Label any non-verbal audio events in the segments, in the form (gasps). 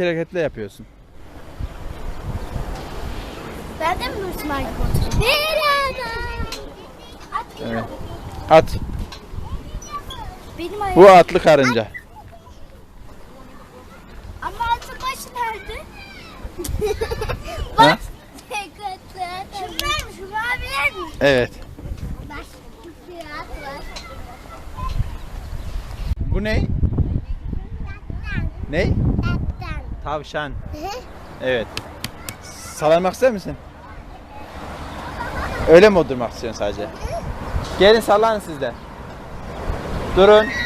hareketle yapıyorsun. Ben de mi gibi oturayım? Merhaba. Evet. At. Benim ayağım. Bu atlı karınca. Ama atın başı nerede? (laughs) Ha? Bak. Şunlar mı? Şu maviler mi? Evet. Bak. Var. Bu ne? Ne? Tavşan. Evet. Sallanmak ister misin? Öyle mi oturmak istiyorsun sadece? Gelin sallanın siz de. Durun. (laughs)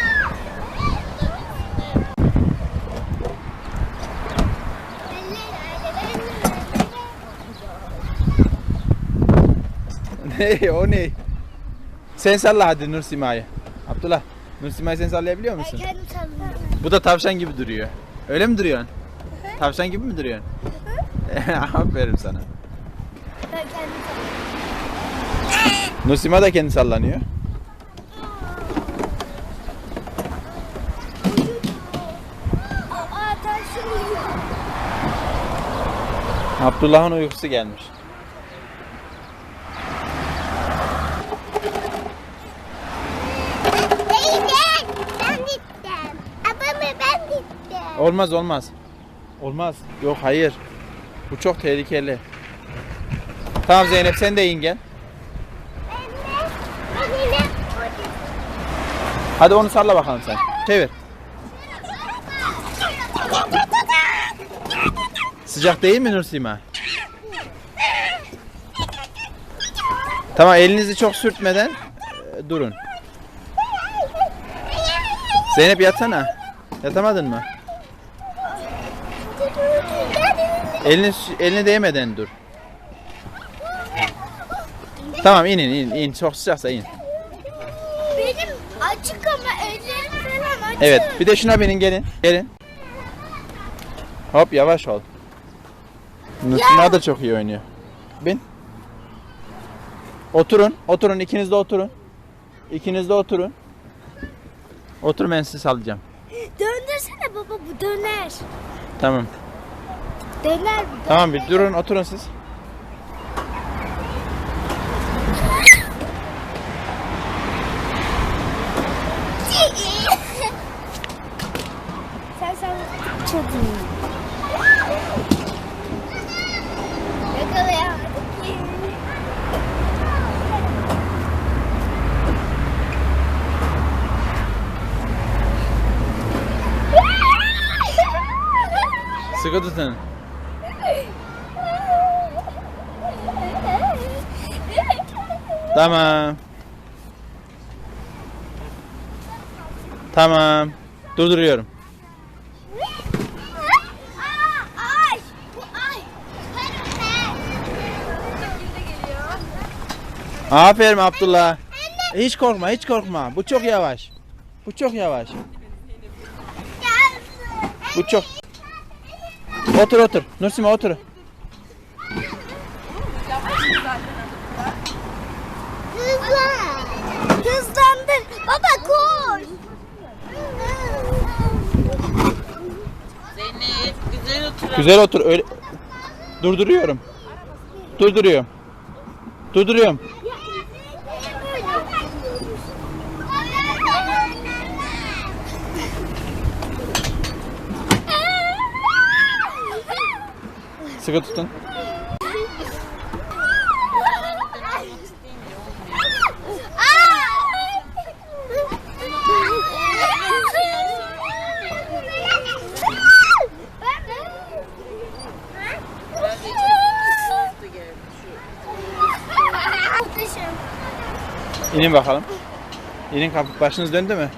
Ne o ne? Sen salla hadi Nur Sima'yı. Abdullah. Nur Sima'yı sen sallayabiliyor musun? Kendim sallıyorum. Bu da tavşan gibi duruyor. Öyle mi duruyorsun? Tavşan gibi mi duruyorsun? (laughs) Aferin sana. Ben kendim Nusima da kendi sallanıyor. Aa taşın uyuyor. Abdullah'ın uykusu gelmiş. Teyze ben gittim. Abamı ben gittim. Olmaz olmaz. Olmaz. Yok hayır. Bu çok tehlikeli. Tamam Zeynep sen de in gel. Hadi onu salla bakalım sen. Çevir. Sıcak değil mi Nursima? Tamam elinizi çok sürtmeden e, durun. Zeynep yatsana. Yatamadın mı? Elini elini değmeden dur. Tamam inin in in çok sıcaksa in. Benim açık ama ellerim falan açık. Evet bir de şuna binin gelin. Gelin. Hop yavaş ol. Nursima da çok iyi oynuyor. Bin. Oturun. Oturun ikiniz de oturun. İkiniz de oturun. Otur ben sizi sallayacağım. Döndürsene baba bu döner. Tamam. Bu. Tamam bir durun oturun siz. sen sen. Yakalayamadık ki. Sıkı tutun. Tamam. Tamam. Durduruyorum. Aferin Abdullah. Hiç korkma, hiç korkma. Bu çok yavaş. Bu çok yavaş. Bu çok. Otur otur. Nursima otur. Hızlan! Hızlandır! Baba koş! Zeynep güzel otur. Güzel otur. Öyle... Durduruyorum. Durduruyorum. Durduruyorum. Sıkı tutun. İnin bakalım. İnin kapı. Başınız döndü mü?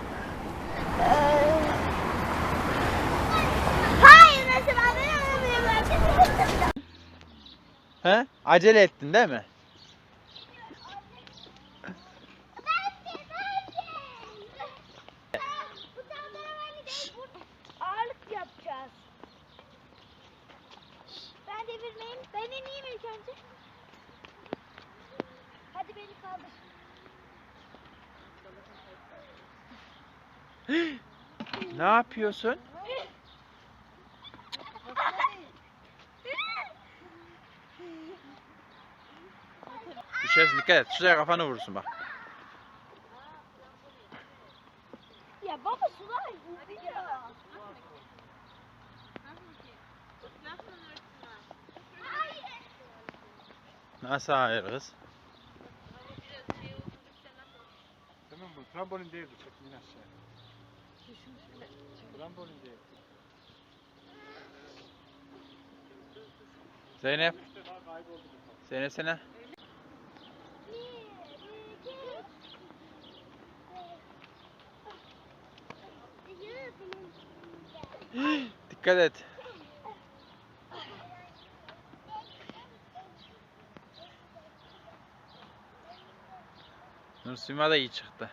Hayır mesela ben alamıyorum. He? Acele ettin değil mi? Ben devirmeyeyim. Ben ineyim ilk önce. Hadi beni kaldır. ne yapıyorsun? Düşersin dikkat et. Şuraya kafanı vurursun bak. Ya baba sular Nasıl hayır kız? Tamam bu trambolin değil bu çekmeyin aşağıya bu. Zeynep sene. (gasps) Dikkat et. Nur Sima da iyi çıktı.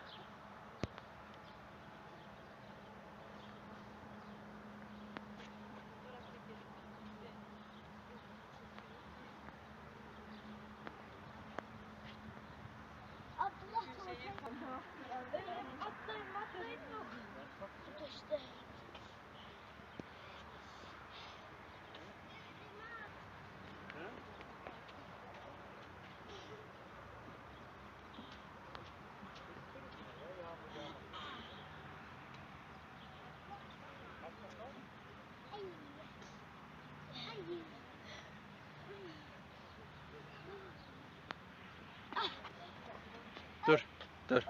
Dur.